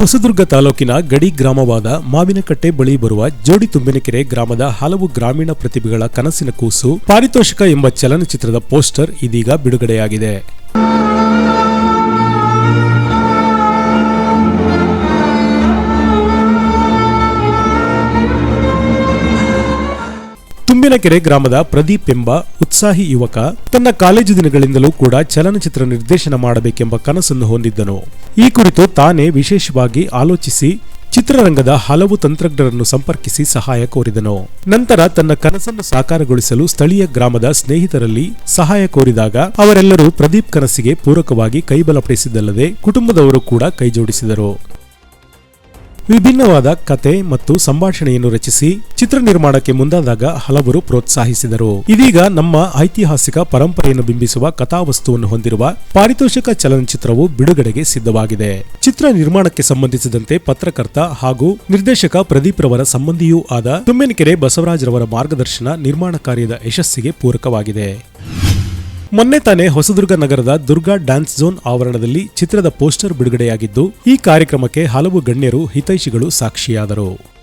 ಹೊಸದುರ್ಗ ತಾಲೂಕಿನ ಗಡಿ ಗ್ರಾಮವಾದ ಮಾವಿನಕಟ್ಟೆ ಬಳಿ ಬರುವ ಜೋಡಿ ತುಂಬಿನಕೆರೆ ಗ್ರಾಮದ ಹಲವು ಗ್ರಾಮೀಣ ಪ್ರತಿಭೆಗಳ ಕನಸಿನ ಕೂಸು ಪಾರಿತೋಷಿಕ ಎಂಬ ಚಲನಚಿತ್ರದ ಪೋಸ್ಟರ್ ಇದೀಗ ಬಿಡುಗಡೆಯಾಗಿದೆ. ತುಂಬಿನಕೆರೆ ಗ್ರಾಮದ ಪ್ರದೀಪ್ ಎಂಬ ಉತ್ಸಾಹಿ ಯುವಕ ತನ್ನ ಕಾಲೇಜು ದಿನಗಳಿಂದಲೂ ಕೂಡ ಚಲನಚಿತ್ರ ನಿರ್ದೇಶನ ಮಾಡಬೇಕೆಂಬ ಕನಸನ್ನು ಹೊಂದಿದ್ದನು. ಈ ಕುರಿತು ತಾನೇ ವಿಶೇಷವಾಗಿ ಆಲೋಚಿಸಿ ಚಿತ್ರರಂಗದ ಹಲವು ತಂತ್ರಜ್ಞರನ್ನು ಸಂಪರ್ಕಿಸಿ ಸಹಾಯ ಕೋರಿದನು. ನಂತರ ತನ್ನ ಕನಸನ್ನು ಸಾಕಾರಗೊಳಿಸಲು ಸ್ಥಳೀಯ ಗ್ರಾಮದ ಸ್ನೇಹಿತರಲ್ಲಿ ಸಹಾಯ ಕೋರಿದಾಗ ಅವರೆಲ್ಲರೂ ಪ್ರದೀಪ್ ಕನಸಿಗೆ ಪೂರಕವಾಗಿ ಕೈಬಲಪಡಿಸಿದ್ದಲ್ಲದೆ ಕುಟುಂಬದವರು ಕೂಡ ಕೈಜೋಡಿಸಿದರು. ವಿಭಿನ್ನವಾದ ಕತೆ ಮತ್ತು ಸಂಭಾಷಣೆಯನ್ನು ರಚಿಸಿ ಚಿತ್ರ ನಿರ್ಮಾಣಕ್ಕೆ ಮುಂದಾದಾಗ ಹಲವರು ಪ್ರೋತ್ಸಾಹಿಸಿದರು. ಇದೀಗ ನಮ್ಮ ಐತಿಹಾಸಿಕ ಪರಂಪರೆಯನ್ನು ಬಿಂಬಿಸುವ ಕಥಾವಸ್ತುವನ್ನು ಹೊಂದಿರುವ ಪಾರಿತೋಷಕ ಚಲನಚಿತ್ರವು ಬಿಡುಗಡೆಗೆ ಸಿದ್ಧವಾಗಿದೆ. ಚಿತ್ರ ನಿರ್ಮಾಣಕ್ಕೆ ಸಂಬಂಧಿಸಿದಂತೆ ಪತ್ರಕರ್ತ ಹಾಗೂ ನಿರ್ದೇಶಕ ಪ್ರದೀಪ್ ರವರ ಸಂಬಂಧಿಯೂ ಆದ ತುಮ್ಮೆನಕೆರೆ ಬಸವರಾಜರವರ ಮಾರ್ಗದರ್ಶನ ನಿರ್ಮಾಣ ಕಾರ್ಯದ ಯಶಸ್ಸಿಗೆ ಪೂರಕವಾಗಿದೆ. ಮೊನ್ನೆ ತಾನೇ ಹೊಸದುರ್ಗ ನಗರದ ದುರ್ಗಾ ಡ್ಯಾನ್ಸ್ ಝೋನ್ ಆವರಣದಲ್ಲಿ ಚಿತ್ರದ ಪೋಸ್ಟರ್ ಬಿಡುಗಡೆಯಾಗಿದ್ದು, ಈ ಕಾರ್ಯಕ್ರಮಕ್ಕೆ ಹಲವು ಗಣ್ಯರು ಹಿತೈಷಿಗಳು ಸಾಕ್ಷಿಯಾದರು.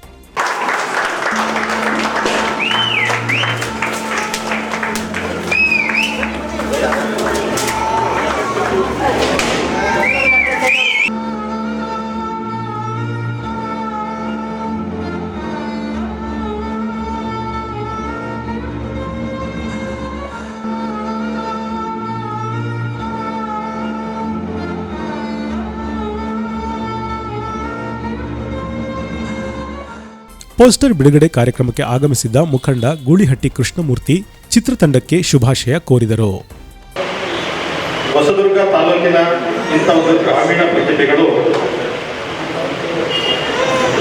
ಪೋಸ್ಟರ್ ಬಿಡುಗಡೆ ಕಾರ್ಯಕ್ರಮಕ್ಕೆ ಆಗಮಿಸಿದ್ದ ಮುಖಂಡ ಗೂಳಿಹಟ್ಟಿ ಕೃಷ್ಣಮೂರ್ತಿ ಚಿತ್ರತಂಡಕ್ಕೆ ಶುಭಾಶಯ ಕೋರಿದರು. ಹೊಸದುರ್ಗ ತಾಲೂಕಿನ ಇಂಥ ಒಂದು ಗ್ರಾಮೀಣ ಪ್ರತಿಭೆಗಳು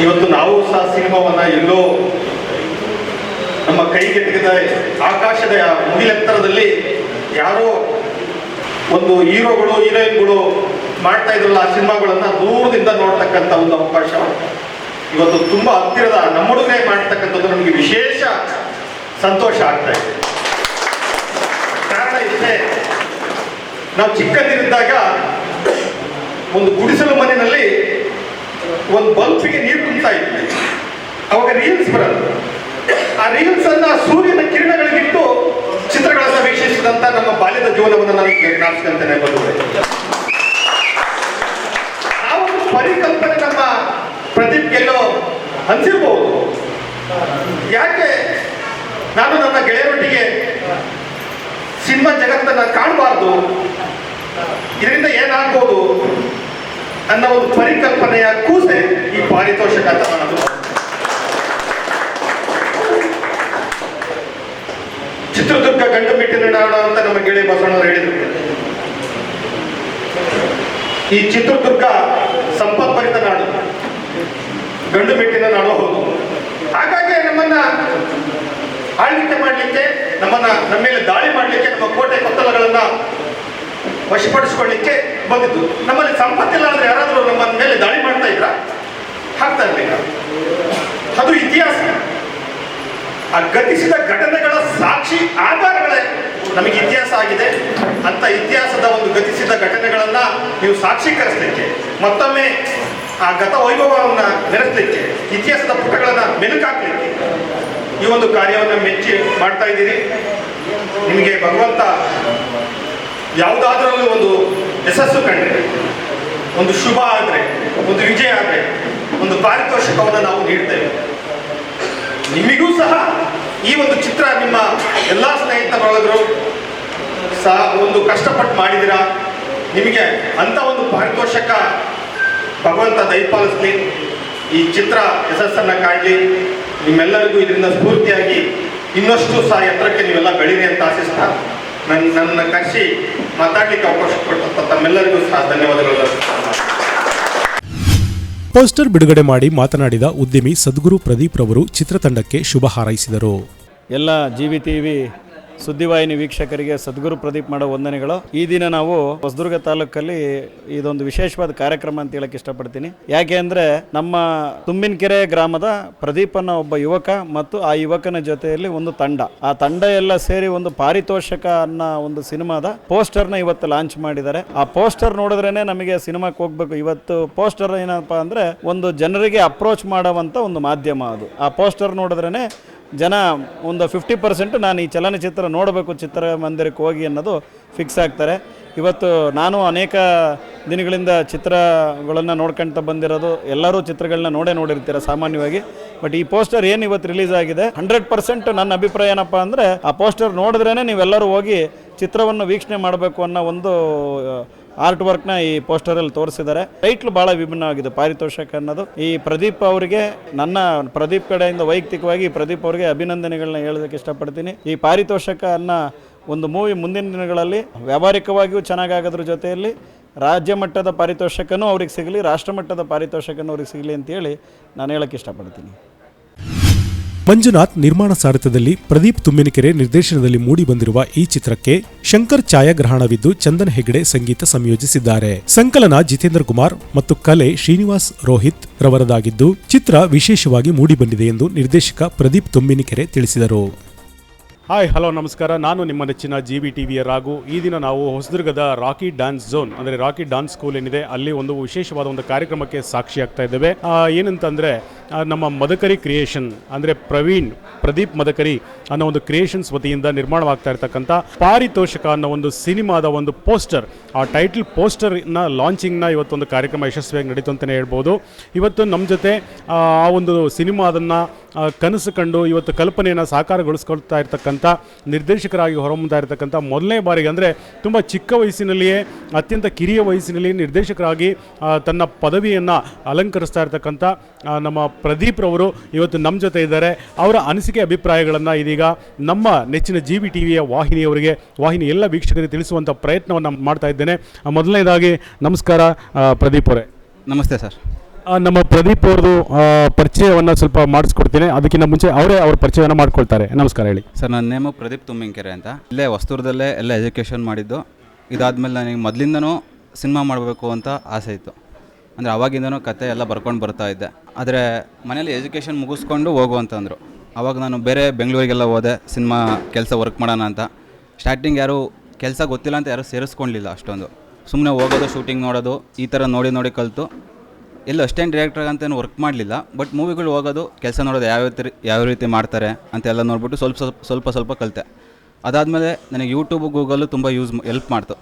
ಇವತ್ತು ನಾವು ಸಹ ಸಿನಿಮಾವನ್ನ ಎಲ್ಲೋ ನಮ್ಮ ಕೈಗೆ ತೆಗೆದ ಆಕಾಶದ ಮುಗಿಲೆತ್ತರದಲ್ಲಿ ಯಾರೋ ಒಂದು ಹೀರೋಗಳು, ಹೀರೋಯಿನ್ಗಳು ಮಾಡ್ತಾ ಇದ್ರಲ್ಲ ಆ ಸಿನಿಮಾಗಳನ್ನ ದೂರದಿಂದ ನೋಡ್ತಕ್ಕಂಥ ಒಂದು ಅವಕಾಶ. ಇವತ್ತು ತುಂಬಾ ಹತ್ತಿರದ ನಮ್ಮೊಡನೆ ಮಾಡ್ತಕ್ಕಂಥದ್ದು ನಮಗೆ ವಿಶೇಷ ಸಂತೋಷ ಆಗ್ತಾ ಇದೆ. ಕಾರಣ ಇಷ್ಟೇ, ನಾವು ಚಿಕ್ಕಂದಿರಿದ್ದಾಗ ಒಂದು ಗುಡಿಸಲು ಮನೆಯಲ್ಲಿ ಒಂದು ಬಲ್ಪಿಗೆ ನೀರು ತುಂಬ್ತಾ ಇದ್ವಿ. ಅವಾಗ ರೀಲ್ಸ್ ಬರಲ್ಲ. ಆ ರೀಲ್ಸ್ ಅನ್ನ ಸೂರ್ಯನ ಕಿರಣಗಳಿಗಿಟ್ಟು ಚಿತ್ರಗಳನ್ನ ವೀಕ್ಷಿಸಿದಂತ ನಮ್ಮ ಬಾಲ್ಯದ ಜೀವನವನ್ನು ನಾನು ಜ್ಞಾಪಿಸ್ಕೊಂತೇನೆ ಬಂದಿದೆ ಆ ಒಂದು ಪರಿಕಲ್ಪನೆ ನಮ್ಮ ಪ್ರದೀಪ್ ಎಲ್ಲೋ ಅನ್ಸಿರ್ಬೋದು ಯಾಕೆ ನಾನು ನನ್ನ ಗೆಳೆಯರೊಟ್ಟಿಗೆ ಸಿನಿಮಾ ಜಗತ್ತನ್ನು ಕಾಣಬಾರ್ದು? ಇದರಿಂದ ಏನಾಗ್ಬೋದು ಅನ್ನೋ ಒಂದು ಪರಿಕಲ್ಪನೆಯ ಕೂಸೆ ಈ ಪಾರಿತೋಷಕ ಅಂತ ನಾನು ಚಿತ್ರದುರ್ಗ ಗಂಡು ಮೆಟ್ಟಿನ ನಾಡ ಅಂತ ನಮ್ಮ ಗೆಳೆಯ ಬಸವಣ್ಣವರು ಹೇಳಿದ್ರು. ಈ ಚಿತ್ರದುರ್ಗ ಸಂಪತ್ಭರಿತ ನಾಡು. ಗಂಡು ಬೆಟ್ಟಿನ ಹೌದು. ಹಾಗಾಗಿ ನಮ್ಮನ್ನ ಆಳ್ವಿಕೆ ಮಾಡಲಿಕ್ಕೆ, ನಮ್ಮನ್ನ ನಮ್ಮ ಮೇಲೆ ದಾಳಿ ಮಾಡಲಿಕ್ಕೆ, ನಮ್ಮ ಕೋಟೆ ಕೊತ್ತಲಗಳನ್ನ ವಶಪಡಿಸಿಕೊಳ್ಳಿಕ್ಕೆ ಬಂದಿದ್ದು. ನಮ್ಮಲ್ಲಿ ಸಂಪತ್ತಿಲ್ಲ ಅಂದ್ರೆ ಯಾರಾದರೂ ನಮ್ಮ ಮೇಲೆ ದಾಳಿ ಮಾಡ್ತಾ ಇದ್ರ? ಹಾಕ್ತಾ ಇರ್ಲಿಲ್ಲ. ಅದು ಇತಿಹಾಸ. ಆ ಗತಿಸಿದ ಘಟನೆಗಳ ಸಾಕ್ಷಿ ಆಧಾರಗಳೇ ನಮಗೆ ಇತಿಹಾಸ ಆಗಿದೆ. ಅಂತ ಇತಿಹಾಸದ ಒಂದು ಗತಿಸಿದ ಘಟನೆಗಳನ್ನ ನೀವು ಸಾಕ್ಷೀಕರಿಸಲಿಕ್ಕೆ ಮತ್ತೊಮ್ಮೆ ಆ ಗತ ವೈಭವವನ್ನು ನೆನೆಸಲಿಕ್ಕೆ, ಇತಿಹಾಸದ ಪುಟಗಳನ್ನು ಮೆಲುಕಾಕ್ಲಿಕ್ಕೆ ಈ ಒಂದು ಕಾರ್ಯವನ್ನು ಮೆಚ್ಚಿ ಮಾಡ್ತಾ ಇದ್ದೀರಿ. ನಿಮಗೆ ಭಗವಂತ ಯಾವುದಾದ್ರಲ್ಲೂ ಒಂದು ಯಶಸ್ಸು ಕಂಡ್ರೆ, ಒಂದು ಶುಭ ಆದರೆ, ಒಂದು ವಿಜಯ ಆದರೆ, ಒಂದು ಪಾರಿತೋಷಕವನ್ನು ನಾವು ನೀಡ್ತೇವೆ. ನಿಮಗೂ ಸಹ ಈ ಒಂದು ಚಿತ್ರ ನಿಮ್ಮ ಎಲ್ಲ ಸ್ನೇಹಿತ ಬಳಗರು ಸಹ ಒಂದು ಕಷ್ಟಪಟ್ಟು ಮಾಡಿದಿರಾ ನಿಮಗೆ ಅಂಥ ಒಂದು ಪಾರಿತೋಷಕ ಭಗವಂತ ದಯಪಾಲಿಸ್ಲಿ. ಈ ಚಿತ್ರ ಯಶಸ್ಸನ್ನು ಕಾಣಲಿ ನಿಮ್ಮೆಲ್ಲರಿಗೂ ಇದರಿಂದ ಸ್ಫೂರ್ತಿಯಾಗಿ ಇನ್ನಷ್ಟು ಸಹ ಎತ್ತರಕ್ಕೆ ನೀವೆಲ್ಲ ಬೆಳೀರಿ ಅಂತ ಆಶಿಸ್ತಾ ನನ್ನ ನನ್ನ ಕರೆಸಿ ಮಾತಾಡಲಿಕ್ಕೆ ಅವಕಾಶ ಕೊಟ್ಟಂತ ತಮ್ಮೆಲ್ಲರಿಗೂ ಸಹ ಧನ್ಯವಾದಗಳು. ಪೋಸ್ಟರ್ ಬಿಡುಗಡೆ ಮಾಡಿ ಮಾತನಾಡಿದ ಉದ್ಯಮಿ ಸದ್ಗುರು ಪ್ರದೀಪ್ ರವರು ಚಿತ್ರತಂಡಕ್ಕೆ ಶುಭ ಹಾರೈಸಿದರು. ಎಲ್ಲ ಜಿ ವಿ ಟಿ ವಿ ಸುದ್ದಿವಾಹಿನಿ ವೀಕ್ಷಕರಿಗೆ ಸದ್ಗುರು ಪ್ರದೀಪ್ ಮಾಡೋ ವಂದನೆಗಳು. ಈ ದಿನ ನಾವು ಹೊಸದುರ್ಗ ತಾಲೂಕಲ್ಲಿ ಇದೊಂದು ವಿಶೇಷವಾದ ಕಾರ್ಯಕ್ರಮ ಅಂತ ಹೇಳಕ್ ಇಷ್ಟಪಡ್ತೀನಿ. ಯಾಕೆ ಅಂದ್ರೆ ನಮ್ಮ ತುಂಬಿನಕೆರೆ ಗ್ರಾಮದ ಪ್ರದೀಪ್ ಅನ್ನೋ ಒಬ್ಬ ಯುವಕ ಮತ್ತು ಆ ಯುವಕನ ಜೊತೆಯಲ್ಲಿ ಒಂದು ತಂಡ. ಆ ತಂಡ ಎಲ್ಲ ಸೇರಿ ಒಂದು ಪಾರಿತೋಷಕ ಅನ್ನೋ ಒಂದು ಸಿನಿಮಾದ ಪೋಸ್ಟರ್ನ ಇವತ್ತು ಲಾಂಚ್ ಮಾಡಿದ್ದಾರೆ. ಆ ಪೋಸ್ಟರ್ ನೋಡಿದ್ರೇನೆ ನಮಗೆ ಸಿನಿಮಾಕ್ಕೆ ಹೋಗ್ಬೇಕು. ಇವತ್ತು ಪೋಸ್ಟರ್ ಏನಪ್ಪಾ ಅಂದ್ರೆ ಒಂದು ಜನರಿಗೆ ಅಪ್ರೋಚ್ ಮಾಡುವಂತ ಒಂದು ಮಾಧ್ಯಮ ಅದು. ಆ ಪೋಸ್ಟರ್ ನೋಡಿದ್ರೇನೆ ಜನ ಒಂದು ಫಿಫ್ಟಿ ಪರ್ಸೆಂಟ್ ನಾನು ಈ ಚಲನಚಿತ್ರ ನೋಡಬೇಕು ಚಿತ್ರಮಂದಿರಕ್ಕೆ ಹೋಗಿ ಅನ್ನೋದು ಫಿಕ್ಸ್ ಆಗ್ತಾರೆ. ಇವತ್ತು ನಾನು ಅನೇಕ ದಿನಗಳಿಂದ ಚಿತ್ರಗಳನ್ನು ನೋಡ್ಕೊಳ್ತಾ ಬಂದಿರೋದು, ಎಲ್ಲರೂ ಚಿತ್ರಗಳನ್ನ ನೋಡೇ ನೋಡಿರ್ತೀರ ಸಾಮಾನ್ಯವಾಗಿ. ಬಟ್ ಈ ಪೋಸ್ಟರ್ ಏನು ಇವತ್ತು ರಿಲೀಸ್ ಆಗಿದೆ? ಹಂಡ್ರೆಡ್ ಪರ್ಸೆಂಟ್ ನನ್ನ ಅಭಿಪ್ರಾಯ ಏನಪ್ಪ ಅಂದರೆ, ಆ ಪೋಸ್ಟರ್ ನೋಡಿದ್ರೇ ನೀವೆಲ್ಲರೂ ಹೋಗಿ ಚಿತ್ರವನ್ನು ವೀಕ್ಷಣೆ ಮಾಡಬೇಕು ಅನ್ನೋ ಒಂದು ಆರ್ಟ್ ವರ್ಕ್ನ ಈ ಪೋಸ್ಟರಲ್ಲಿ ತೋರಿಸಿದ್ದಾರೆ. ಟೈಟ್ಲ್ ಭಾಳ ವಿಭಿನ್ನವಾಗಿದೆ ಪಾರಿತೋಷಕ ಅನ್ನೋದು. ಈ ಪ್ರದೀಪ್ ಅವರಿಗೆ, ನನ್ನ ಪ್ರದೀಪ್ ಕಡೆಯಿಂದ ವೈಯಕ್ತಿಕವಾಗಿ ಪ್ರದೀಪ್ ಅವರಿಗೆ ಅಭಿನಂದನೆಗಳನ್ನ ಹೇಳೋದಕ್ಕೆ ಇಷ್ಟಪಡ್ತೀನಿ. ಈ ಪಾರಿತೋಷಕ ಅನ್ನೋ ಒಂದು ಮೂವಿ ಮುಂದಿನ ದಿನಗಳಲ್ಲಿ ವ್ಯಾವಹಾರಿಕವಾಗಿಯೂ ಚೆನ್ನಾಗಾಗೋದ್ರ ಜೊತೆಯಲ್ಲಿ ರಾಜ್ಯ ಮಟ್ಟದ ಪಾರಿತೋಷಕನೂ ಅವ್ರಿಗೆ ಸಿಗಲಿ ರಾಷ್ಟ್ರಮಟ್ಟದ ಪಾರಿತೋಷಕನೂ ಅವ್ರಿಗೆ ಸಿಗಲಿ ಅಂತೇಳಿ ನಾನು ಹೇಳೋಕ್ಕೆ ಇಷ್ಟಪಡ್ತೀನಿ. ಮಂಜುನಾಥ್ ನಿರ್ಮಾಣ ಸಾರಥ್ಯದಲ್ಲಿ ಪ್ರದೀಪ್ ತುಮ್ಮಿನಕೆರೆ ನಿರ್ದೇಶನದಲ್ಲಿ ಮೂಡಿಬಂದಿರುವ ಈ ಚಿತ್ರಕ್ಕೆ ಶಂಕರ್ ಛಾಯಾಗ್ರಹಣವಿದ್ದು ಚಂದನ್ ಹೆಗ್ಡೆ ಸಂಗೀತ ಸಂಯೋಜಿಸಿದ್ದಾರೆ. ಸಂಕಲನ ಜಿತೇಂದ್ರ ಕುಮಾರ್ ಮತ್ತು ಕಲೆ ಶ್ರೀನಿವಾಸ್ ರೋಹಿತ್ ರವರದಾಗಿದ್ದು ಚಿತ್ರ ವಿಶೇಷವಾಗಿ ಮೂಡಿಬಂದಿದೆ ಎಂದು ನಿರ್ದೇಶಕ ಪ್ರದೀಪ್ ತುಮ್ಮಿನಿಕೆರೆ ತಿಳಿಸಿದರು. ಹಾಯ್ ಹಲೋ ನಮಸ್ಕಾರ. ನಾನು ನಿಮ್ಮ ನೆಚ್ಚಿನ ಜಿ ವಿ ಟಿ ವಿಯ ರಾಗು ಈ ದಿನ ನಾವು ಹೊಸದುರ್ಗದ ರಾಕಿ ಡ್ಯಾನ್ಸ್ ಝೋನ್ ಅಂದರೆ ರಾಕಿ ಡ್ಯಾನ್ಸ್ ಸ್ಕೂಲ್ ಏನಿದೆ, ಅಲ್ಲಿ ಒಂದು ವಿಶೇಷವಾದ ಒಂದು ಕಾರ್ಯಕ್ರಮಕ್ಕೆ ಸಾಕ್ಷಿಯಾಗ್ತಾ ಇದ್ದೇವೆ. ಏನಂತಂದರೆ ನಮ್ಮ ಮದಕರಿ ಕ್ರಿಯೇಷನ್ ಅಂದರೆ ಪ್ರವೀಣ್, ಪ್ರದೀಪ್ ಮದಕರಿ ಅನ್ನೋ ಒಂದು ಕ್ರಿಯೇಷನ್ಸ್ ವತಿಯಿಂದ ನಿರ್ಮಾಣವಾಗ್ತಾ ಇರ್ತಕ್ಕಂಥ ಪಾರಿತೋಷಕ ಅನ್ನೋ ಒಂದು ಸಿನಿಮಾದ ಒಂದು ಪೋಸ್ಟರ್ ಆ ಟೈಟಲ್ ಪೋಸ್ಟರ್ನ ಲಾಂಚಿಂಗ್ನ ಇವತ್ತೊಂದು ಕಾರ್ಯಕ್ರಮ ಯಶಸ್ವಿಯಾಗಿ ನಡೀತು ಅಂತಲೇ ಹೇಳ್ಬೋದು. ಇವತ್ತು ನಮ್ಮ ಜೊತೆ ಆ ಒಂದು ಸಿನಿಮಾದನ್ನು ಕನಸು ಕಂಡು ಇವತ್ತು ಕಲ್ಪನೆಯನ್ನು ಸಾಕಾರಗೊಳಿಸ್ಕೊಳ್ತಾ ಇರ್ತಕ್ಕಂಥ ನಿರ್ದೇಶಕರಾಗಿ ಹೊರಹೊಮ್ಮುತ್ತಾ ಇರತಕ್ಕಂಥ ಮೊದಲನೇ ಬಾರಿಗೆ ಅಂದರೆ ತುಂಬ ಚಿಕ್ಕ ವಯಸ್ಸಿನಲ್ಲಿಯೇ, ಅತ್ಯಂತ ಕಿರಿಯ ವಯಸ್ಸಿನಲ್ಲಿ ನಿರ್ದೇಶಕರಾಗಿ ತನ್ನ ಪದವಿಯನ್ನು ಅಲಂಕರಿಸ್ತಾ ಇರ್ತಕ್ಕಂಥ ನಮ್ಮ ಪ್ರದೀಪ್ ರವರು ಇವತ್ತು ನಮ್ಮ ಜೊತೆ ಇದ್ದಾರೆ. ಅವರ ಅನಿಸಿಕೆ ಅಭಿಪ್ರಾಯಗಳನ್ನು ಇದೀಗ ನಮ್ಮ ನೆಚ್ಚಿನ ಜಿ ವಿ ಟಿ ವಿಯ ವಾಹಿನಿಯವರಿಗೆ, ವಾಹಿನಿ ಎಲ್ಲ ವೀಕ್ಷಕರಿಗೆ ತಿಳಿಸುವಂಥ ಪ್ರಯತ್ನವನ್ನು ಮಾಡ್ತಾ ಇದ್ದೇನೆ. ಮೊದಲನೇದಾಗಿ ನಮಸ್ಕಾರ ಪ್ರದೀಪ್ ಅವರೇ. ನಮಸ್ತೆ ಸರ್. ನಮ್ಮ ಪ್ರದೀಪ್ ಅವ್ರದ್ದು ಪರಿಚಯವನ್ನು ಸ್ವಲ್ಪ ಮಾಡಿಸ್ಕೊಡ್ತೀನಿ. ಅದಕ್ಕಿಂತ ಮುಂಚೆ ಅವರೇ ಅವ್ರ ಪರಿಚಯವನ್ನು ಮಾಡ್ಕೊಳ್ತಾರೆ. ನಮಸ್ಕಾರ ಹೇಳಿ. ಸರ್, ನನ್ನ ನೇಮು ಪ್ರದೀಪ್ ತುಮ್ಮಿಂಕೆರೆ ಅಂತ. ಇಲ್ಲೇ ವಸ್ತುರದಲ್ಲೇ ಎಲ್ಲ ಎಜುಕೇಷನ್ ಮಾಡಿದ್ದು. ಇದಾದಮೇಲೆ ನನಗೆ ಮೊದಲಿಂದನೂ ಸಿನಿಮಾ ಮಾಡಬೇಕು ಅಂತ ಆಸೆ ಇತ್ತು. ಅಂದರೆ ಅವಾಗಿಂದನೂ ಕತೆ ಎಲ್ಲ ಬರ್ಕೊಂಡು ಬರ್ತಾ ಇದ್ದೆ. ಆದರೆ ಮನೇಲಿ ಎಜುಕೇಷನ್ ಮುಗಿಸ್ಕೊಂಡು ಹೋಗು ಅಂತಂದರು. ಅವಾಗ ನಾನು ಬೇರೆ ಬೆಂಗಳೂರಿಗೆಲ್ಲ ಹೋದೆ, ಸಿನಿಮಾ ಕೆಲಸ ವರ್ಕ್ ಮಾಡೋಣ ಅಂತ. ಸ್ಟಾರ್ಟಿಂಗ್ ಯಾರು ಕೆಲಸ ಗೊತ್ತಿಲ್ಲ ಅಂತ ಯಾರೂ ಸೇರಿಸ್ಕೊಳ್ಳಿಲ್ಲ ಅಷ್ಟೊಂದು. ಸುಮ್ಮನೆ ಹೋಗೋದು ಶೂಟಿಂಗ್ ನೋಡೋದು, ಈ ಥರ ನೋಡಿ ನೋಡಿ ಕಲಿತು. ಎಲ್ಲ ಅಷ್ಟೇನು ಡೈರೆಕ್ಟರ್ ಅಂತ ಏನು ವರ್ಕ್ ಮಾಡಲಿಲ್ಲ ಬಟ್ ಮೂವಿಗಳು ಹೋಗೋದು, ಕೆಲಸ ನೋಡೋದು ಯಾವ ರೀತಿ ಯಾವ ರೀತಿ ಮಾಡ್ತಾರೆ ಅಂತೆಲ್ಲ ನೋಡಿಬಿಟ್ಟು ಸ್ವಲ್ಪ ಸ್ವಲ್ಪ ಸ್ವಲ್ಪ ಸ್ವಲ್ಪ ಕಲಿತೆ. ಅದಾದಮೇಲೆ ನನಗೆ ಯೂಟ್ಯೂಬ್ ಗೂಗಲು ತುಂಬ ಯೂಸ್ ಹೆಲ್ಪ್ ಮಾಡ್ತು.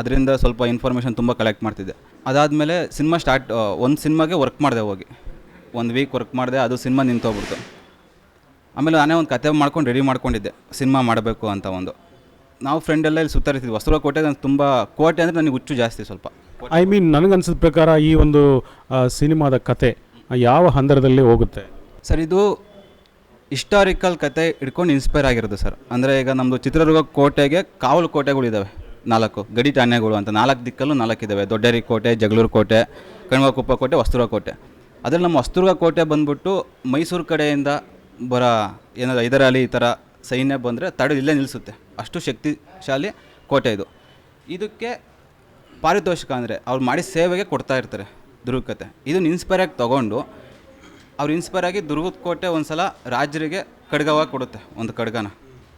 ಅದರಿಂದ ಸ್ವಲ್ಪ ಇನ್ಫಾರ್ಮೇಷನ್ ತುಂಬ ಕಲೆಕ್ಟ್ ಮಾಡ್ತಿದ್ದೆ. ಅದಾದಮೇಲೆ ಸಿನಿಮಾ ಸ್ಟಾರ್ಟ್ ಒಂದು ಸಿನಿಮಾಗೆ ವರ್ಕ್ ಮಾಡಿದೆ ಹೋಗಿ. ಒಂದು ವೀಕ್ ವರ್ಕ್ ಮಾಡಿದೆ, ಅದು ಸಿನಿಮಾ ನಿಂತೋಗ್ಬಿಡ್ತು. ಆಮೇಲೆ ನಾನೇ ಒಂದು ಕತೆ ಮಾಡ್ಕೊಂಡು ರೆಡಿ ಮಾಡ್ಕೊಂಡಿದ್ದೆ ಸಿನಿಮಾ ಮಾಡಬೇಕು ಅಂತ ಒಂದು. ನಾವು ಫ್ರೆಂಡೆಲ್ಲ ಇಲ್ಲಿ ಸುತ್ತಾರಿಸಿದ್ವಿ. ವಸ್ತ್ರ ಕೋಟೆ ನನಗೆ ತುಂಬ, ಕೋಟೆ ಅಂದರೆ ನನಗೆ ಹುಚ್ಚು ಜಾಸ್ತಿ ಸ್ವಲ್ಪ. ಐ ಮೀನ್ ನನಗನ್ಸಿದ ಪ್ರಕಾರ ಈ ಒಂದು ಸಿನಿಮಾದ ಕತೆ ಯಾವ ಹಂದರದಲ್ಲಿ ಹೋಗುತ್ತೆ? ಸರ್, ಇದು ಹಿಸ್ಟಾರಿಕಲ್ ಕತೆ ಹಿಡ್ಕೊಂಡು ಇನ್ಸ್ಪೈರ್ ಆಗಿರೋದು ಸರ್. ಅಂದರೆ ಈಗ ನಮ್ಮದು ಚಿತ್ರದುರ್ಗ ಕೋಟೆಗೆ ಕಾವಲು ಕೋಟೆಗಳಿದ್ದಾವೆ ನಾಲ್ಕು, ಗಡಿ ಠಾಣೆಗಳು ಅಂತ. ನಾಲ್ಕು ದಿಕ್ಕಲ್ಲೂ ನಾಲ್ಕು ಇದ್ದಾವೆ ದೊಡ್ಡೇರಿ ಕೋಟೆ, ಜಗಳೂರು ಕೋಟೆ, ಕಣ್ವಕುಪ್ಪ ಕೋಟೆ ವಸ್ತುರ ಕೋಟೆ. ಅದರಲ್ಲಿ ನಮ್ಮ ವಸ್ತುರ್ಗ ಕೋಟೆ ಬಂದ್ಬಿಟ್ಟು ಮೈಸೂರು ಕಡೆಯಿಂದ ಬರೋ ಏನಾದ್ರು ಇದರಲ್ಲಿ ಈ ಥರ ಸೈನ್ಯ ಬಂದರೆ ತಡೆ ಇಲ್ಲೇ ನಿಲ್ಲಿಸುತ್ತೆ. ಅಷ್ಟು ಶಕ್ತಿಶಾಲಿ ಕೋಟೆ ಇದು. ಇದಕ್ಕೆ ಪಾರಿತೋಷಿಕ ಅಂದರೆ ಅವ್ರು ಮಾಡಿ ಸೇವೆಗೆ ಕೊಡ್ತಾ ಇರ್ತಾರೆ ದುರ್ಗ ಕತೆ ಇದನ್ನ ಇನ್ಸ್ಪೈರ್ ಆಗಿ ತೊಗೊಂಡು ಅವ್ರು ಇನ್ಸ್ಪೈರ್ ಆಗಿ ದುರ್ಗದ ಕೋಟೆ ಒಂದು ಸಲ ರಾಜರಿಗೆ ಖಡ್ಗವಾಗಿ ಕೊಡುತ್ತೆ ಒಂದು ಖಡ್ಗನ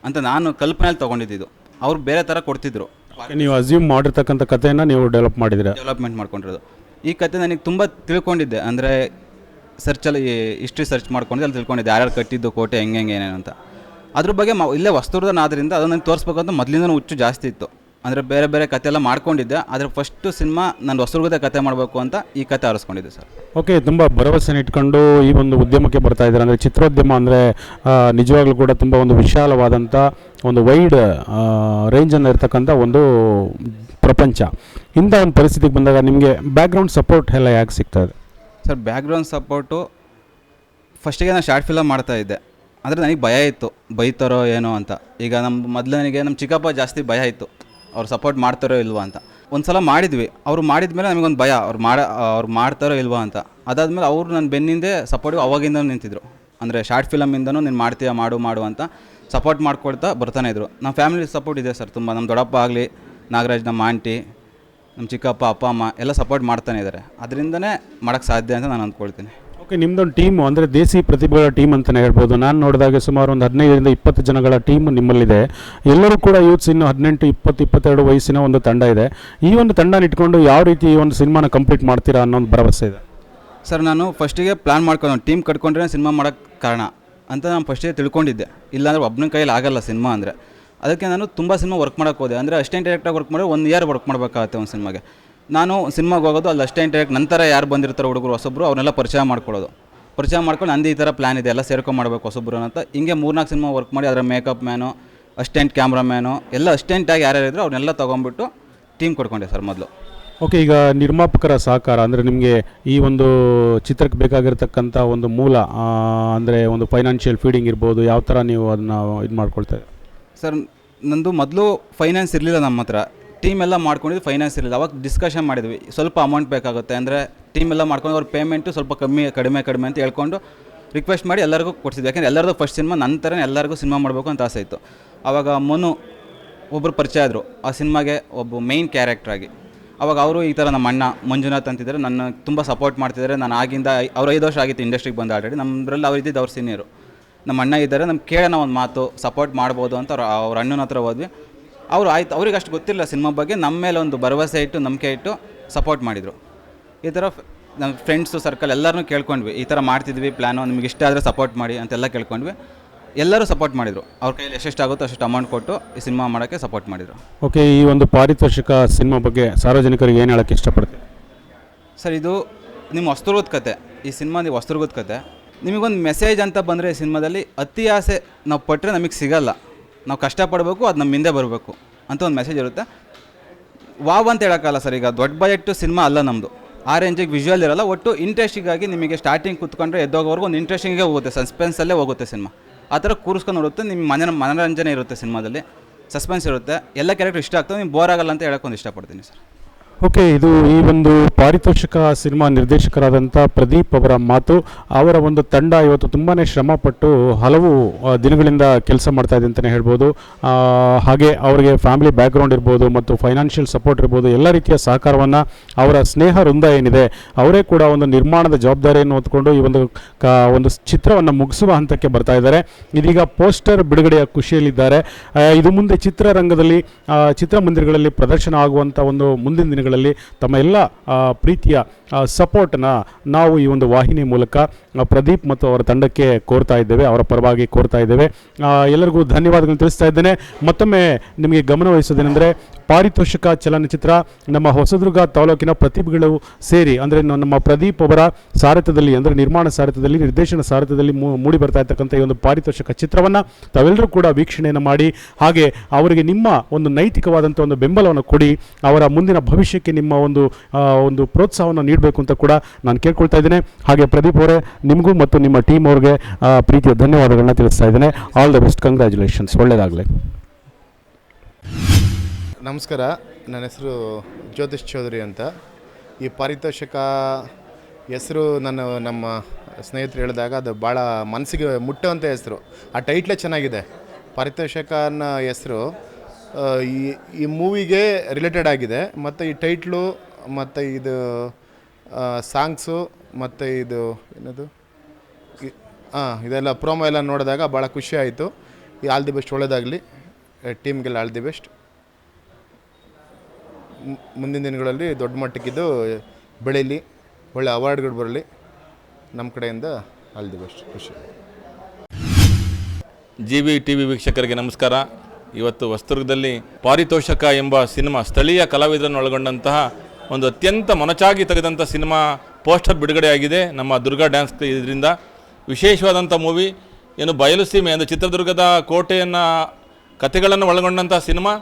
ಅಂತ ನಾನು ಕಲ್ಪನೆಯಲ್ಲಿ ತೊಗೊಂಡಿದ್ದು ಅವ್ರು ಬೇರೆ ಥರ ಕೊಡ್ತಿದ್ರು. ನೀವು ಅಸ್ಯೂಮ್ ಮಾಡಿರ್ತಕ್ಕಂಥ ಕಥೆಯನ್ನು ನೀವು ಡೆವಲಪ್ ಮಾಡಿದ್ದೀರಾ? ಡೆವಲಪ್ಮೆಂಟ್ ಮಾಡ್ಕೊಂಡಿರೋದು. ಈ ಕತೆ ನನಗೆ ತುಂಬ ತಿಳ್ಕೊಂಡಿದ್ದೆ. ಅಂದರೆ ಸರ್ಚಲ್ಲಿ ಹಿಸ್ಟ್ರಿ ಸರ್ಚ್ ಮಾಡ್ಕೊಂಡು ಅಲ್ಲಿ ತಿಳ್ಕೊಂಡಿದ್ದೆ. ಯಾರ್ಯಾರು ಕಟ್ಟಿದ್ದು ಕೋಟೆ ಹೆಂಗೆ ಹೆಂಗೆ ಏನೇನು ಅಂತ. ಅದ್ರ ಬಗ್ಗೆ ಮ ಇಲ್ಲೇ ವಸ್ತುರ್ಧನ ಆದ್ದರಿಂದ ಅದನ್ನು ನನಗೆ ತೋರಿಸ್ಬೇಕು ಅಂತ ಮೊದಲಿಂದನೂ ಹುಚ್ಚು ಜಾಸ್ತಿ ಇತ್ತು. ಅಂದರೆ ಬೇರೆ ಬೇರೆ ಕತೆ ಎಲ್ಲ ಮಾಡ್ಕೊಂಡಿದ್ದೆ ಆದರೆ ಫಸ್ಟು ಸಿನಿಮಾ ನಾನು ಹೊಸದುರ್ಗದ ಕತೆ ಮಾಡಬೇಕು ಅಂತ ಈ ಕತೆ ಆರಿಸ್ಕೊಂಡಿದ್ದೆ ಸರ್. ಓಕೆ ತುಂಬ ಭರವಸೆನ ಇಟ್ಕೊಂಡು ಈ ಒಂದು ಉದ್ಯಮಕ್ಕೆ ಬರ್ತಾ ಇದ್ದಾರೆ? ಅಂದರೆ ಚಿತ್ರೋದ್ಯಮ ಅಂದರೆ ನಿಜವಾಗ್ಲೂ ಕೂಡ ತುಂಬ ಒಂದು ವಿಶಾಲವಾದಂಥ ಒಂದು ವೈಡ್ ರೇಂಜನ್ನು ಇರ್ತಕ್ಕಂಥ ಒಂದು ಪ್ರಪಂಚ. ಇಂಥ ಒಂದು ಪರಿಸ್ಥಿತಿಗೆ ಬಂದಾಗ ನಿಮಗೆ ಬ್ಯಾಕ್ಗ್ರೌಂಡ್ ಸಪೋರ್ಟ್ ಎಲ್ಲ ಯಾಕೆ ಸಿಗ್ತಾ ಇದೆ? ಸರ್ ಬ್ಯಾಕ್ಗ್ರೌಂಡ್ ಸಪೋರ್ಟು ಫಸ್ಟಿಗೆ ನಾನು ಶಾರ್ಟ್ ಫಿಲಮ್ ಮಾಡ್ತಾ ಇದ್ದೆ. ಅಂದರೆ ನನಗೆ ಭಯ ಇತ್ತು. ಬೈತಾರೋ ಏನೋ ಅಂತ. ಈಗ ನಮ್ಮ ಮೊದಲು ನನಗೆ ನಮ್ಮ ಚಿಕ್ಕಪ್ಪ ಜಾಸ್ತಿ ಭಯ ಇತ್ತು. ಅವ್ರು ಸಪೋರ್ಟ್ ಮಾಡ್ತಾರೋ ಇಲ್ವಾ ಅಂತ. ಒಂದು ಸಲ ಮಾಡಿದ್ವಿ. ಅವ್ರು ಮಾಡಿದ ಮೇಲೆ ನಮಗೊಂದು ಭಯ. ಅವ್ರು ಮಾಡ, ಅವ್ರು ಮಾಡ್ತಾರೋ ಇಲ್ವಾ ಅಂತ. ಅದಾದಮೇಲೆ ಅವರು ನನ್ನ ಬೆನ್ನಿಂದೆ ಸಪೋರ್ಟಿವ್ ಅವಾಗಿಂದ ನಿಂತಿದ್ರು. ಅಂದರೆ ಶಾರ್ಟ್ ಫಿಲಮಿಂದನೂ ನೀನು ಮಾಡ್ತೀಯಾ, ಮಾಡು ಮಾಡು ಅಂತ ಸಪೋರ್ಟ್ ಮಾಡ್ಕೊಳ್ತಾ ಬರ್ತಾನೆ ಇದ್ರು. ನಮ್ಮ ಫ್ಯಾಮಿಲಿ ಸಪೋರ್ಟ್ ಇದೆ ಸರ್ ತುಂಬ. ನಮ್ಮ ದೊಡ್ಡಪ್ಪ ಆಗಲಿ, ನಾಗರಾಜ್ ನಮ್ಮ ಆಂಟಿ ನಮ್ಮ ಚಿಕ್ಕಪ್ಪ, ಅಪ್ಪ, ಅಮ್ಮ ಎಲ್ಲ ಸಪೋರ್ಟ್ ಮಾಡ್ತಾನೆ ಇದ್ದಾರೆ ಅದರಿಂದನೇ ಮಾಡೋಕ್ಕೆ ಸಾಧ್ಯ ಅಂತ ನಾನು ಅಂದ್ಕೊಳ್ತೀನಿ. ಓಕೆ ನಿಮ್ಮದೊಂದು ಟೀಮು ಅಂದರೆ ದೇಸಿ ಪ್ರತಿಭೆಗಳ ಟೀಮ್ ಅಂತಲೇ ಹೇಳ್ಬೋದು. ನಾನು ನೋಡಿದಾಗ ಸುಮಾರು ಒಂದು ಹದಿನೈದರಿಂದ ಇಪ್ಪತ್ತು ಜನಗಳ ಟೀಮ್ ನಿಮ್ಮಲ್ಲಿದೆ. ಎಲ್ಲರೂ ಕೂಡ ಯೂತ್ಸ್ ಇನ್ನು ಹದಿನೆಂಟು, ಇಪ್ಪತ್ತು, ಇಪ್ಪತ್ತೆರಡು ವಯಸ್ಸಿನ ಒಂದು ತಂಡ ಇದೆ. ಈ ಒಂದು ತಂಡನ ಇಟ್ಕೊಂಡು ಯಾವ ರೀತಿ ಈ ಒಂದು ಸಿನಿಮಾನ ಕಂಪ್ಲೀಟ್ ಮಾಡ್ತೀರಾ ಅನ್ನೋ ಒಂದು ಭರವಸೆ ಇದೆ. ಸರ್, ನಾನು ಫಸ್ಟಿಗೆ ಪ್ಲ್ಯಾನ್ ಮಾಡ್ಕೊಂಡು. ಟೀಮ್ ಕಟ್ಕೊಂಡ್ರೆ ಸಿನಿಮಾ ಮಾಡೋಕ್ಕೆ ಕಾರಣ ಅಂತ ನಾನು ಫಸ್ಟಿಗೆ ತಿಳ್ಕೊಂಡಿದ್ದೆ. ಇಲ್ಲಾಂದ್ರೆ ಒಬ್ಬನ ಕೈಯಲ್ಲಿ ಆಗಲ್ಲ ಸಿನಿಮಾ ಅಂದರೆ. ಅದಕ್ಕೆ ನಾನು ತುಂಬ ಸಿನಿಮಾ ವರ್ಕ್ ಮಾಡೋಕ್ಕೆ ಹೋದೆ. ಅಂದರೆ ಅಷ್ಟೇ ಡೈರೆಕ್ಟಾಗಿ ವರ್ಕ್ ಮಾಡಿದ್ರೆ ಒಂದು ಇಯರ್ ವರ್ಕ್ ಮಾಡಬೇಕಾಗುತ್ತೆ ಒಂದು ಸಿನಿಮಾಗೆ. ನಾನು ಸಿನಿಮಾಗೆ ಹೋಗೋದು ಅಲ್ಲಿ ಅಷ್ಟೇ ಇಂಟರ್ಯಾಕ್ಟ್ ನಂತರ ಯಾರು ಬಂದಿರ್ತಾರೆ ಹುಡುಗರು ಹೊಸಬ್ರು ಅವ್ರನ್ನೆಲ್ಲ ಪರಿಚಯ ಮಾಡ್ಕೊಳ್ಳೋದು. ಪರಿಚಯ ಮಾಡ್ಕೊಂಡು ನಂದು ಈ ಥರ ಪ್ಲ್ಯಾನ್ ಇದೆ ಎಲ್ಲ ಸೇರ್ಕೊಂಡು ಮಾಡಬೇಕು ಹೊಸಬ್ರು ಅಂತ. ಹಿಂಗೆ ಮೂರ್ನಾಲ್ಕು ಸಿನಿಮಾ ವರ್ಕ್ ಮಾಡಿ ಅದರ ಮೇಕಪ್ ಮ್ಯಾನು ಅಸಿಸ್ಟೆಂಟ್ ಕ್ಯಾಮ್ರಾಮ್ಯಾನು ಎಲ್ಲ ಅಸ್ಟೆಂಟಾಗಿ ಯಾರ್ಯಾರು ಇದ್ರು ಅವ್ರನ್ನೆಲ್ಲ ತೊಗೊಂಬಿಟ್ಟು ಟೀಮ್ ಕೊಡ್ಕೊಂಡೆ ಸರ್ ಮೊದಲು. ಓಕೆ ಈಗ ನಿರ್ಮಾಪಕರ ಸಹಕಾರ ಅಂದರೆ ನಿಮಗೆ ಈ ಒಂದು ಚಿತ್ರಕ್ಕೆ ಬೇಕಾಗಿರ್ತಕ್ಕಂಥ ಒಂದು ಮೂಲ ಅಂದರೆ ಒಂದು ಫೈನಾನ್ಷಿಯಲ್ ಫೀಡಿಂಗ್ ಇರ್ಬೋದು ಯಾವ ಥರ ನೀವು ಅದನ್ನ ಇದು ಮಾಡ್ಕೊಳ್ತಾರೆ ಸರ್ ನಂದು ಮೊದಲು ಫೈನಾನ್ಸ್ ಇರಲಿಲ್ಲ ನಮ್ಮ ಹತ್ರ. ಟೀಮ್ ಎಲ್ಲ ಮಾಡ್ಕೊಂಡಿದ್ದು ಫೈನಾನ್ಸ್ ಇರಲಿಲ್ಲ. ಅವಾಗ ಡಿಸ್ಕಷನ್ ಮಾಡಿದ್ವಿ. ಸ್ವಲ್ಪ ಅಮೌಂಟ್ ಬೇಕಾಗುತ್ತೆ ಅಂದರೆ ಟೀಮ್ ಎಲ್ಲ ಮಾಡ್ಕೊಂಡು ಅವ್ರ ಪೇಮೆಂಟು ಸ್ವಲ್ಪ ಕಮ್ಮಿ, ಕಡಿಮೆ ಕಡಿಮೆ ಅಂತ ಹೇಳ್ಕೊಂಡು ರಿಕ್ವೆಸ್ಟ್ ಮಾಡಿ ಎಲ್ಲರಿಗೂ ಕೊಡ್ಸಿದ್ವಿ. ಯಾಕೆಂದರೆ ಎಲ್ಲರದು ಫಸ್ಟ್ ಸಿನಿಮಾ ನಂತರ ಎಲ್ಲರಿಗೂ ಸಿನಿಮಾ ಮಾಡಬೇಕು ಅಂತ ಆಸೆ ಇತ್ತು. ಆವಾಗ ಮನು ಒಬ್ಬರು ಪರಿಚಯ ಆದರು. ಆ ಸಿನಿಮಾಗೆ ಒಬ್ಬ ಮೇಯ್ನ್ ಕ್ಯಾರೆಕ್ಟ್ರಾಗಿ ಅವಾಗ ಅವರು ಈ ಥರ ನಮ್ಮ ಅಣ್ಣ ಮಂಜುನಾಥ್ ಅಂತಿದ್ದಾರೆ. ನನ್ನ ತುಂಬ ಸಪೋರ್ಟ್ ಮಾಡ್ತಿದ್ದಾರೆ. ನಾನು ಆಗಿಂದ ಅವ್ರ ಐದು ವರ್ಷ ಆಗಿತ್ತು ಇಂಡಸ್ಟ್ರಿಗೆ ಬಂದು ಆಲ್ರೆಡಿ ನಮ್ಮದ್ರಲ್ಲಿ ಅವ್ರು ಇದ್ದಿದ್ದು ಅವ್ರ ಸೀನಿಯರು ನಮ್ಮ ಅಣ್ಣ ಇದ್ದಾರೆ. ನಮ್ಗೆ ಕೇಳೋಣ ಒಂದು ಮಾತು ಸಪೋರ್ಟ್ ಮಾಡ್ಬೋದು ಅಂತ ಅವ್ರ ಅವ್ರ ಅಣ್ಣನ ಹತ್ರ ಹೋದ್ವಿ. ಅವರು ಆಯ್ತು ಅವ್ರಿಗೆ ಅಷ್ಟು ಗೊತ್ತಿಲ್ಲ ಸಿನಿಮಾ ಬಗ್ಗೆ ನಮ್ಮ ಮೇಲೆ ಒಂದು ಭರವಸೆ ಇಟ್ಟು ನಂಬಿಕೆ ಇಟ್ಟು ಸಪೋರ್ಟ್ ಮಾಡಿದರು. ಈ ಥರ ನಮ್ಮ ಫ್ರೆಂಡ್ಸು ಸರ್ಕಲ್ ಎಲ್ಲರೂ ಕೇಳ್ಕೊಂಡ್ವಿ ಈ ಥರ ಮಾಡ್ತಿದ್ವಿ ಪ್ಲ್ಯಾನು ನಿಮ್ಗೆ ಇಷ್ಟ ಆದರೆ ಸಪೋರ್ಟ್ ಮಾಡಿ ಅಂತೆಲ್ಲ ಕೇಳ್ಕೊಂಡ್ವಿ. ಎಲ್ಲರೂ ಸಪೋರ್ಟ್ ಮಾಡಿದರು. ಅವ್ರ ಕೈಯಲ್ಲಿ ಎಷ್ಟೆಷ್ಟಾಗುತ್ತೋ ಅಷ್ಟು ಅಮೌಂಟ್ ಕೊಟ್ಟು ಈ ಸಿನಿಮಾ ಮಾಡೋಕ್ಕೆ ಸಪೋರ್ಟ್ ಮಾಡಿದರು. ಓಕೆ ಈ ಒಂದು ಪಾರಿತೋಷಿಕ ಸಿನಿಮಾ ಬಗ್ಗೆ ಸಾರ್ವಜನಿಕರಿಗೆ ಏನು ಹೇಳೋಕ್ಕೆ ಇಷ್ಟಪಡ್ತೀವಿ ಸರ್ ಇದು ನಿಮ್ಮ ವಸ್ತುರ್ಗದ ಕತೆ. ಈ ಸಿನಿಮಾ ನೀವು ವಸ್ತುರ್ಗದ ಕತೆ. ನಿಮಗೊಂದು ಮೆಸೇಜ್ ಅಂತ ಬಂದರೆ ಈ ಸಿನಿಮಾದಲ್ಲಿ ಅತಿ ಆಸೆ ನಾವು ಪಟ್ಟರೆ ನಮಗೆ ಸಿಗಲ್ಲ. ನಾವು ಕಷ್ಟಪಡಬೇಕು, ಅದು ನಮ್ಮ ಹಿಂದೆ ಬರಬೇಕು ಅಂತ ಒಂದು ಮೆಸೇಜ್ ಇರುತ್ತೆ. ವಾವ್ ಅಂತ ಹೇಳೋಕ್ಕಲ್ಲ ಸರ್ ಈಗ ದೊಡ್ಡ ಬಜೆಟ್ ಸಿನಿಮಾ ಅಲ್ಲ ನಮ್ಮದು ಆ ರೇಂಜಿಗೆ ವಿಜುವಲ್ ಇರಲ್ಲ, ಒಟ್ಟು ಇಂಟ್ರೆಸ್ಟಿಗಾಗಿ ನಿಮಗೆ ಸ್ಟಾರ್ಟಿಂಗ್ ಕೂತ್ಕೊಂಡ್ರೆ ಎದ್ದೋಗೋವರೆಗೂ ಒಂದು ಇಂಟ್ರೆಸ್ಟಿಂಗೇ ಹೋಗುತ್ತೆ ಸಸ್ಪೆನ್ಸಲ್ಲೇ ಹೋಗುತ್ತೆ ಸಿನಿಮಾ ಆ ಥರ ಕೂರಿಸ್ಕೊಂಡು ನೋಡುತ್ತೆ ನಿಮ್ಮ ಮನ ಮನೋರಂಜನೆ ಇರುತ್ತೆ ಸಿನಿಮಾದಲ್ಲಿ ಸಸ್ಪೆನ್ಸ್ ಇರುತ್ತೆ. ಎಲ್ಲ ಕ್ಯಾರೆಕ್ಟರ್ ಇಷ್ಟ ಆಗ್ತದೆ ನೀವು ಬೋರ್ ಆಗಲ್ಲ ಅಂತ ಹೇಳೋಕ್ಕೊಂದು ಇಷ್ಟಪಡ್ತೀನಿ ಸರ್ ಓಕೆ, ಇದು ಈ ಒಂದು ಪಾರಿತೋಷಿಕ ಸಿನಿಮಾ ನಿರ್ದೇಶಕರಾದಂಥ ಪ್ರದೀಪ್ ಅವರ ಮಾತು. ಅವರ ಒಂದು ತಂಡ ಇವತ್ತು ತುಂಬಾ ಶ್ರಮಪಟ್ಟು ಹಲವು ದಿನಗಳಿಂದ ಕೆಲಸ ಮಾಡ್ತಾ ಇದೆ ಅಂತಲೇ ಹೇಳ್ಬೋದು. ಹಾಗೆ ಅವರಿಗೆ ಫ್ಯಾಮಿಲಿ ಬ್ಯಾಕ್ಗ್ರೌಂಡ್ ಇರ್ಬೋದು ಮತ್ತು ಫೈನಾನ್ಷಿಯಲ್ ಸಪೋರ್ಟ್ ಇರ್ಬೋದು, ಎಲ್ಲ ರೀತಿಯ ಸಹಕಾರವನ್ನು ಅವರ ಸ್ನೇಹ ವೃಂದ ಏನಿದೆ, ಅವರೇ ಕೂಡ ಒಂದು ನಿರ್ಮಾಣದ ಜವಾಬ್ದಾರಿಯನ್ನು ಹೊತ್ಕೊಂಡು ಈ ಒಂದು ಕ, ಒಂದು ಚಿತ್ರವನ್ನು ಮುಗಿಸುವ ಹಂತಕ್ಕೆ ಬರ್ತಾ ಇದ್ದಾರೆ. ಇದೀಗ ಪೋಸ್ಟರ್ ಬಿಡುಗಡೆಯ ಖುಷಿಯಲ್ಲಿದ್ದಾರೆ. ಇದು ಮುಂದೆ ಚಿತ್ರರಂಗದಲ್ಲಿ ಚಿತ್ರಮಂದಿರಗಳಲ್ಲಿ ಪ್ರದರ್ಶನ ಆಗುವಂಥ ಒಂದು ಮುಂದಿನ ದಿನಗಳಲ್ಲಿ ತಮ್ಮ ಎಲ್ಲ ಪ್ರೀತಿಯ ಸಪೋರ್ಟನ್ನು ನಾವು ಈ ಒಂದು ವಾಹಿನಿ ಮೂಲಕ ಪ್ರದೀಪ್ ಮತ್ತು ಅವರ ತಂಡಕ್ಕೆ ಕೋರ್ತಾ ಇದ್ದೇವೆ, ಅವರ ಪರವಾಗಿ ಕೋರ್ತಾ ಇದ್ದೇವೆ. ಎಲ್ಲರಿಗೂ ಧನ್ಯವಾದಗಳನ್ನು ತಿಳಿಸ್ತಾ ಇದ್ದೇನೆ. ಮತ್ತೊಮ್ಮೆ ನಿಮಗೆ ಗಮನವಹಿಸೋದೇನೆಂದರೆ ಪಾರಿತೋಷಿಕ ಚಲನಚಿತ್ರ, ನಮ್ಮ ಹೊಸದುರ್ಗ ತಾಲೂಕಿನ ಪ್ರತಿಭೆಗಳು ಸೇರಿ, ಅಂದರೆ ನಮ್ಮ ಪ್ರದೀಪ್ ಅವರ ಸಾರಥ್ಯದಲ್ಲಿ, ಅಂದರೆ ನಿರ್ಮಾಣ ಸಾರಥ್ಯದಲ್ಲಿ, ನಿರ್ದೇಶನ ಸಾರಥ್ಯದಲ್ಲಿ ಮೂಡಿ ಬರ್ತಾ ಇರ್ತಕ್ಕಂಥ ಈ ಒಂದು ಪಾರಿತೋಷಕ ಚಿತ್ರವನ್ನು ತಾವೆಲ್ಲರೂ ಕೂಡ ವೀಕ್ಷಣೆಯನ್ನು ಮಾಡಿ, ಹಾಗೆ ಅವರಿಗೆ ನಿಮ್ಮ ಒಂದು ನೈತಿಕವಾದಂಥ ಒಂದು ಬೆಂಬಲವನ್ನು ಕೊಡಿ, ಅವರ ಮುಂದಿನ ಭವಿಷ್ಯಕ್ಕೆ ನಿಮ್ಮ ಒಂದು ಒಂದು ಪ್ರೋತ್ಸಾಹವನ್ನು ನೀಡಬೇಕು ಅಂತ ಕೂಡ ನಾನು ಕೇಳ್ಕೊಳ್ತಾ ಇದ್ದೇನೆ. ಹಾಗೆ ಪ್ರದೀಪ್ ಅವರೇ, ನಿಮಗೂ ಮತ್ತು ನಿಮ್ಮ ಟೀಮ್ ಅವ್ರಿಗೆ ಪ್ರೀತಿಯ ಧನ್ಯವಾದಗಳನ್ನ ತಿಳಿಸ್ತಾ ಇದ್ದೇನೆ. ಆಲ್ ದ ಬೆಸ್ಟ್ ಕಂಗ್ರ್ಯಾಚುಲೇಷನ್ಸ್ ಒಳ್ಳೆಯದಾಗಲಿ ನಮಸ್ಕಾರ. ನನ್ನ ಹೆಸರು ಜ್ಯೋತಿಷ್ ಚೌಧರಿ ಅಂತ. ಈ ಪಾರಿತೋಷಕ ಹೆಸರು ನಾನು ನಮ್ಮ ಸ್ನೇಹಿತರು ಹೇಳಿದಾಗ ಅದು ಭಾಳ ಮನಸ್ಸಿಗೆ ಮುಟ್ಟುವಂಥ ಹೆಸರು. ಆ ಟೈಟ್ಲೇ ಚೆನ್ನಾಗಿದೆ. ಪರಿತೋಷಕ ಅನ್ನೋ ಹೆಸರು ಈ ಈ ಮೂವಿಗೆ ರಿಲೇಟೆಡ್ ಆಗಿದೆ. ಮತ್ತು ಈ ಟೈಟ್ಲು ಮತ್ತು ಇದು ಸಾಂಗ್ಸು ಮತ್ತು ಇದು, ಏನದು? ಹಾಂ ಇದೆಲ್ಲ ಪ್ರೋಮೋ ಎಲ್ಲ ನೋಡಿದಾಗ ಭಾಳ ಖುಷಿ ಆಯಿತು. ಈ ಆಲ್ ದಿ ಬೆಸ್ಟ್ ಒಳ್ಳೇದಾಗಲಿ. ಟೀಮ್ಗೆಲ್ಲ ಆಲ್ ದಿ ಬೆಸ್ಟ್ ಮುಂದಿನ ದಿನಗಳಲ್ಲಿ ದೊಡ್ಡ ಮಟ್ಟಕ್ಕಿದ್ದು ಬೆಳೀಲಿ. ಒಳ್ಳೆ ಅವಾರ್ಡ್ಗಳು ಬರಲಿ ನಮ್ಮ ಕಡೆಯಿಂದ ಆಲ್ ದಿ ಬೆಸ್ಟ್ ಖುಷಿ. ಜಿ ವಿ ಟಿ ವಿ ವೀಕ್ಷಕರಿಗೆ ನಮಸ್ಕಾರ. ಇವತ್ತು ವಸ್ತುರ್ಗದಲ್ಲಿ ಪಾರಿತೋಷಕ ಎಂಬ ಸಿನಿಮಾ ಸ್ಥಳೀಯ ಕಲಾವಿದರನ್ನು ಒಳಗೊಂಡಂತಹ ಒಂದು ಅತ್ಯಂತ ಮೊನಚಾಗಿ ತೆಗೆದಂಥ ಸಿನಿಮಾ ಪೋಸ್ಟರ್ ಬಿಡುಗಡೆಯಾಗಿದೆ ನಮ್ಮ ದುರ್ಗಾ ಡ್ಯಾನ್ಸ್ ಇದರಿಂದ ವಿಶೇಷವಾದಂಥ ಮೂವಿ ಏನು ಬಯಲು ಸೀಮೆ ಅಂದರೆ ಚಿತ್ರದುರ್ಗದ ಕೋಟೆಯನ್ನು ಕಥೆಗಳನ್ನು ಒಳಗೊಂಡಂಥ ಸಿನಿಮಾ,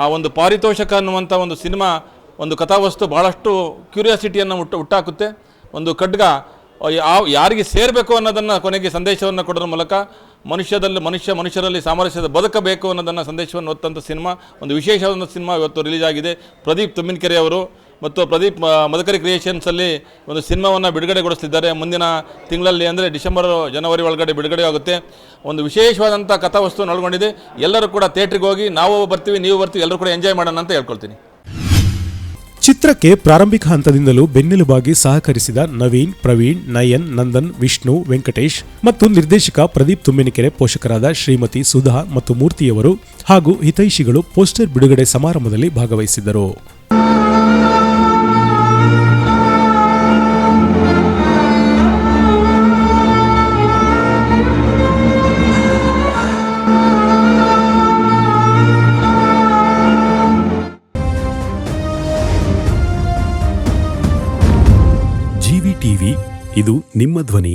ಆ ಒಂದು ಪಾರಿತೋಷಕ ಅನ್ನುವಂಥ ಒಂದು ಸಿನಿಮಾ ಒಂದು ಕಥಾವಸ್ತು ಭಾಳಷ್ಟು ಕ್ಯೂರಿಯಾಸಿಟಿಯನ್ನು ಹುಟ್ಟು ಹುಟ್ಟಾಕುತ್ತೆ. ಒಂದು ಖಡ್ಗ ಯಾವ ಯಾರಿಗೆ ಸೇರಬೇಕು ಅನ್ನೋದನ್ನು ಕೊನೆಗೆ ಸಂದೇಶವನ್ನು ಕೊಡೋದ್ರ ಮೂಲಕ ಮನುಷ್ಯದಲ್ಲಿ ಮನುಷ್ಯ ಮನುಷ್ಯರಲ್ಲಿ ಸಾಮರಸ್ಯದ ಬದುಕಬೇಕು ಅನ್ನೋದನ್ನು ಸಂದೇಶವನ್ನು ಹೊತ್ತಂಥ ಸಿನಿಮಾ, ಒಂದು ವಿಶೇಷವಾದಂಥ ಸಿನಿಮಾ ಇವತ್ತು ರಿಲೀಸ್ ಆಗಿದೆ ಪ್ರದೀಪ್ ತುಮ್ಮಿನಕೆರೆ ಅವರು ಮತ್ತು ಪ್ರದೀಪ್ ಮದಕರಿ ಕ್ರಿಯೇಷನ್ಸಲ್ಲಿ ಒಂದು ಸಿನಿಮಾವನ್ನು ಬಿಡುಗಡೆಗೊಳಿಸ್ತಿದ್ದಾರೆ. ಮುಂದಿನ ತಿಂಗಳಲ್ಲಿ ಅಂದರೆ ಡಿಸೆಂಬರ್, ಜನವರಿ ಒಳಗಡೆ ಬಿಡುಗಡೆ ಆಗುತ್ತೆ ಒಂದು ವಿಶೇಷವಾದಂಥ ಕಥಾವಸ್ತುವನ್ನು ಒಳಗೊಂಡಿದೆ. ಎಲ್ಲರೂ ಕೂಡ ಥಿಯೇಟ್ರಿಗೆ ಹೋಗಿ, ನಾವು ಬರ್ತೀವಿ, ನೀವು ಬರ್ತೀವಿ, ಎಲ್ಲರೂ ಕೂಡ ಎಂಜಾಯ್ ಮಾಡೋಣ ಅಂತ ಹೇಳ್ಕೊಳ್ತೀನಿ. ಚಿತ್ರಕ್ಕೆ ಪ್ರಾರಂಭಿಕ ಹಂತದಿಂದಲೂ ಬೆನ್ನೆಲುಬಾಗಿ ಸಹಕರಿಸಿದ ನವೀನ್, ಪ್ರವೀಣ್, ನಯನ್, ನಂದನ್, ವಿಷ್ಣು, ವೆಂಕಟೇಶ್ ಮತ್ತು ನಿರ್ದೇಶಕ ಪ್ರದೀಪ್ ತುಮ್ಮಿನಕೆರೆ ಪೋಷಕರಾದ ಶ್ರೀಮತಿ ಸುಧಾ ಮತ್ತು ಮೂರ್ತಿಯವರು ಹಾಗೂ ಹಿತೈಷಿಗಳು ಪೋಸ್ಟರ್ ಬಿಡುಗಡೆ ಸಮಾರಂಭದಲ್ಲಿ ಭಾಗವಹಿಸಿದ್ದರು. ಇದು ನಿಮ್ಮ ಧ್ವನಿ.